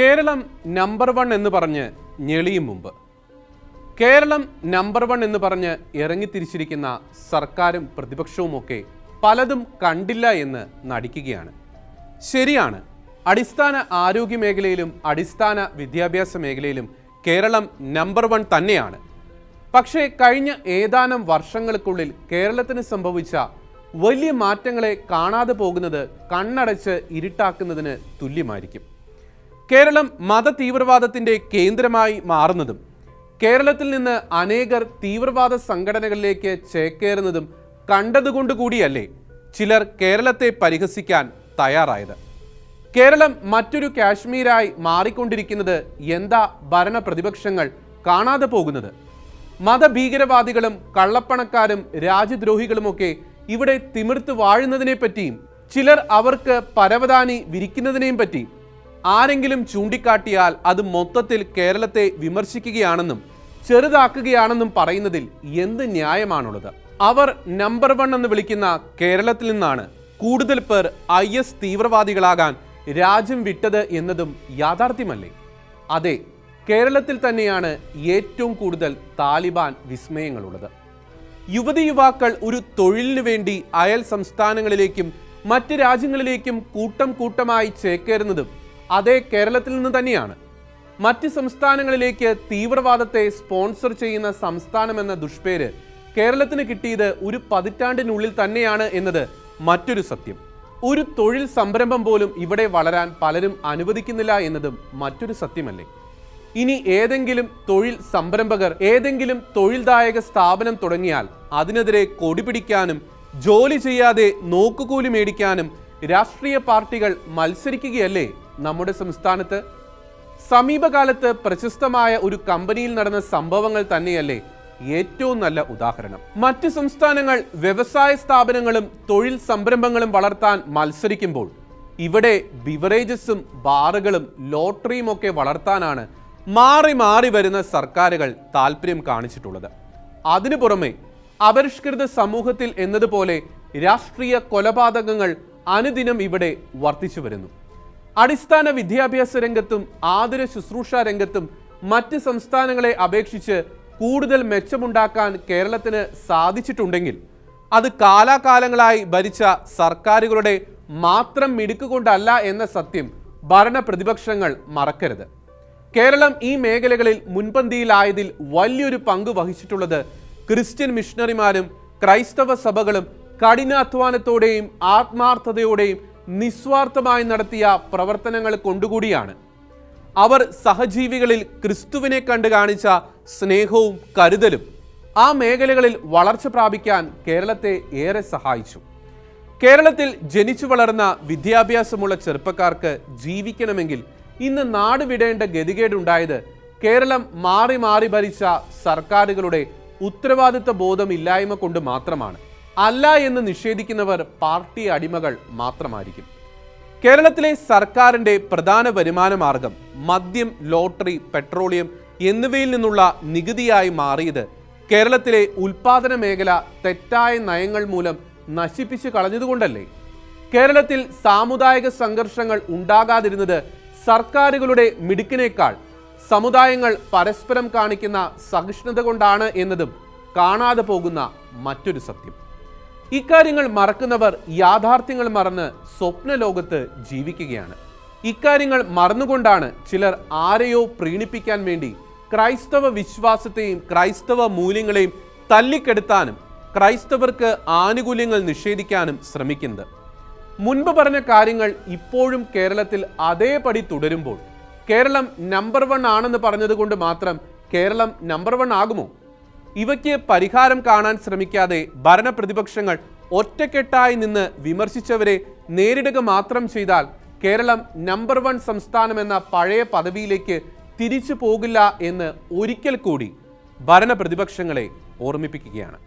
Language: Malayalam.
കേരളം നമ്പർ വൺ എന്ന് പറഞ്ഞ് ഞെളിയും മുമ്പ്. കേരളം നമ്പർ വൺ എന്ന് പറഞ്ഞ് ഇറങ്ങിത്തിരിച്ചിരിക്കുന്ന സർക്കാരും പ്രതിപക്ഷവുമൊക്കെ പലതും കണ്ടില്ല എന്ന് നടിക്കുകയാണ്. ശരിയാണ് അടിസ്ഥാന ആരോഗ്യ മേഖലയിലും അടിസ്ഥാന വിദ്യാഭ്യാസ മേഖലയിലും കേരളം നമ്പർ വൺ തന്നെയാണ്. പക്ഷേ കഴിഞ്ഞ ഏതാനും വർഷങ്ങൾക്കുള്ളിൽ കേരളത്തിന് സംഭവിച്ച വലിയ മാറ്റങ്ങളെ കാണാതെ പോകുന്നത് കണ്ണടച്ച് ഇരുട്ടാക്കുന്നതിന് തുല്യമായിരിക്കും. കേരളം മത തീവ്രവാദത്തിന്റെ കേന്ദ്രമായി മാറുന്നതും കേരളത്തിൽ നിന്ന് അനേകർ തീവ്രവാദ സംഘടനകളിലേക്ക് ചേക്കേറുന്നതും കണ്ടതുകൊണ്ട് കൂടിയല്ലേ ചിലർ കേരളത്തെ പരിഹസിക്കാൻ തയ്യാറായത്. കേരളം മറ്റൊരു കാശ്മീരായി മാറിക്കൊണ്ടിരിക്കുന്നത് എന്താ ഭരണ പ്രതിപക്ഷങ്ങൾ കാണാതെ പോകുന്നത്? മതഭീകരവാദികളും കള്ളപ്പണക്കാരും രാജ്യദ്രോഹികളുമൊക്കെ ഇവിടെ തിമിർത്ത് വാഴുന്നതിനെ പറ്റിയും ചിലർ അവർക്ക് പരവതാനി വിരിക്കുന്നതിനെയും പറ്റി ആരെങ്കിലും ചൂണ്ടിക്കാട്ടിയാൽ അത് മൊത്തത്തിൽ കേരളത്തെ വിമർശിക്കുകയാണെന്നും ചെറുതാക്കുകയാണെന്നും പറയുന്നതിൽ എന്ത് ന്യായമാണുള്ളത്? അവർ നമ്പർ വൺ എന്ന് വിളിക്കുന്ന കേരളത്തിൽ നിന്നാണ് കൂടുതൽ പേർ ഐ എസ് തീവ്രവാദികളാകാൻ രാജ്യം വിട്ടത് എന്നതും യാഥാർത്ഥ്യമല്ലേ? അതെ കേരളത്തിൽ തന്നെയാണ് ഏറ്റവും കൂടുതൽ താലിബാൻ വിസ്മയങ്ങളുള്ളത്. യുവതി യുവാക്കൾ ഒരു തൊഴിലിനു വേണ്ടി അയൽ സംസ്ഥാനങ്ങളിലേക്കും മറ്റ് രാജ്യങ്ങളിലേക്കും കൂട്ടം കൂട്ടമായി ചേക്കേറുന്നതും അതേ കേരളത്തിൽ നിന്ന് തന്നെയാണ്. മറ്റ് സംസ്ഥാനങ്ങളിലേക്ക് തീവ്രവാദത്തെ സ്പോൺസർ ചെയ്യുന്ന സംസ്ഥാനം എന്ന ദുഷ്പേര് കേരളത്തിന് കിട്ടിയത് ഒരു പതിറ്റാണ്ടിനുള്ളിൽ തന്നെയാണ് എന്നത് മറ്റൊരു സത്യം. ഒരു തൊഴിൽ സംരംഭം പോലും ഇവിടെ വളരാൻ പലരും അനുവദിക്കുന്നില്ല എന്നതും മറ്റൊരു സത്യമല്ലേ. ഇനി ഏതെങ്കിലും തൊഴിൽ സംരംഭകർ ഏതെങ്കിലും തൊഴിൽദായക സ്ഥാപനം തുടങ്ങിയാൽ അതിനെതിരെ കൊടി പിടിക്കാനും ജോലി ചെയ്യാതെ നോക്കുകൂലി മേടിക്കാനും രാഷ്ട്രീയ പാർട്ടികൾ മത്സരിക്കുകയല്ലേ? നമ്മുടെ സംസ്ഥാനത്ത് സമീപകാലത്ത് പ്രശസ്തമായ ഒരു കമ്പനിയിൽ നടന്ന സംഭവങ്ങൾ തന്നെയല്ലേ ഏറ്റവും നല്ല ഉദാഹരണം. മറ്റ് സംസ്ഥാനങ്ങൾ വ്യവസായ സ്ഥാപനങ്ങളും തൊഴിൽ സംരംഭങ്ങളും വളർത്താൻ മത്സരിക്കുമ്പോൾ ഇവിടെ ബിവറേജസും ബാറുകളും ലോട്ടറിയും ഒക്കെ വളർത്താനാണ് മാറി മാറി വരുന്ന സർക്കാരുകൾ താല്പര്യം കാണിച്ചിട്ടുള്ളത്. അതിനു പുറമെ അപരിഷ്കൃത സമൂഹത്തിൽ എന്നതുപോലെ രാഷ്ട്രീയ കൊലപാതകങ്ങൾ അനുദിനം ഇവിടെ വർദ്ധിച്ചു വരുന്നു. അടിസ്ഥാന വിദ്യാഭ്യാസ രംഗത്തും ആതുര ശുശ്രൂഷ രംഗത്തും മറ്റ് സംസ്ഥാനങ്ങളെ അപേക്ഷിച്ച് കൂടുതൽ മെച്ചമുണ്ടാക്കാൻ കേരളത്തിന് സാധിച്ചിട്ടുണ്ടെങ്കിൽ അത് കാലാകാലങ്ങളായി ഭരിച്ച സർക്കാരുകളുടെ മാത്രം മിടുക്കുകൊണ്ടല്ല എന്ന സത്യം ഭരണ പ്രതിപക്ഷങ്ങൾ മറക്കരുത്. കേരളം ഈ മേഖലകളിൽ മുൻപന്തിയിലായതിൽ വലിയൊരു പങ്ക് വഹിച്ചിട്ടുള്ളത് ക്രിസ്ത്യൻ മിഷണറിമാരും ക്രൈസ്തവ സഭകളും കഠിനാധ്വാനത്തോടെയും ആത്മാർത്ഥതയോടെയും നിസ്വാർത്ഥമായി നടത്തിയ പ്രവർത്തനങ്ങൾ കൊണ്ടുകൂടിയാണ്. അവർ സഹജീവികളിൽ ക്രിസ്തുവിനെ കണ്ട് കാണിച്ച സ്നേഹവും കരുതലും ആ മേഖലകളിൽ വളർച്ച പ്രാപിക്കാൻ കേരളത്തെ ഏറെ സഹായിച്ചു. കേരളത്തിൽ ജനിച്ചു വളർന്ന വിദ്യാഭ്യാസമുള്ള ചെറുപ്പക്കാർക്ക് ജീവിക്കണമെങ്കിൽ ഇന്ന് നാട് വിടേണ്ട ഗതികേടുണ്ടായത് കേരളം മാറി മാറി ഭരിച്ച സർക്കാരുകളുടെ ഉത്തരവാദിത്ത ബോധമില്ലായ്മ കൊണ്ട് മാത്രമാണ്. അല്ല എന്ന് നിഷേധിക്കുന്നവർ പാർട്ടി അടിമകൾ മാത്രമായിരിക്കും. കേരളത്തിലെ സർക്കാരിന്റെ പ്രധാന വരുമാന മാർഗം മദ്യം ലോട്ടറി പെട്രോളിയം എന്നിവയിൽ നിന്നുള്ള നികുതിയായി മാറിയത് കേരളത്തിലെ ഉൽപാദന മേഖല തെറ്റായ നയങ്ങൾ മൂലം നശിപ്പിച്ചു കളഞ്ഞതുകൊണ്ടല്ലേ? കേരളത്തിൽ സാമുദായിക സംഘർഷങ്ങൾ ഉണ്ടാകാതിരുന്നത് സർക്കാരുകളുടെ മിടുക്കിനേക്കാൾ സമുദായങ്ങൾ പരസ്പരം കാണിക്കുന്ന സഹിഷ്ണുത കൊണ്ടാണ് എന്നതും കാണാതെ പോകുന്ന മറ്റൊരു സത്യം. ഇക്കാര്യങ്ങൾ മറക്കുന്നവർ യാഥാർത്ഥ്യങ്ങൾ മറന്ന് സ്വപ്ന ലോകത്ത് ജീവിക്കുകയാണ്. ഇക്കാര്യങ്ങൾ മറന്നുകൊണ്ടാണ് ചിലർ ആരെയോ പ്രീണിപ്പിക്കാൻ വേണ്ടി ക്രൈസ്തവ വിശ്വാസത്തെയും ക്രൈസ്തവ മൂല്യങ്ങളെയും തല്ലിക്കെടുത്താനും ക്രൈസ്തവർക്ക് ആനുകൂല്യങ്ങൾ നിഷേധിക്കാനും ശ്രമിക്കുന്നത്. മുൻപ് പറഞ്ഞ കാര്യങ്ങൾ ഇപ്പോഴും കേരളത്തിൽ അതേപടി തുടരുമ്പോൾ കേരളം നമ്പർ വൺ ആണെന്ന് പറഞ്ഞതുകൊണ്ട് മാത്രം കേരളം നമ്പർ വൺ ആകുമോ? ഇവയ്ക്ക് പരിഹാരം കാണാൻ ശ്രമിക്കാതെ ഭരണപ്രതിപക്ഷങ്ങൾ ഒറ്റക്കെട്ടായി നിന്ന് വിമർശിച്ചവരെ നേരിടുക മാത്രം ചെയ്താൽ കേരളം നമ്പർ വൺ സംസ്ഥാനമെന്ന പഴയ പദവിയിലേക്ക് തിരിച്ചു പോകില്ല എന്ന് ഒരിക്കൽ കൂടി ഭരണപ്രതിപക്ഷങ്ങളെ ഓർമ്മിപ്പിക്കുകയാണ്.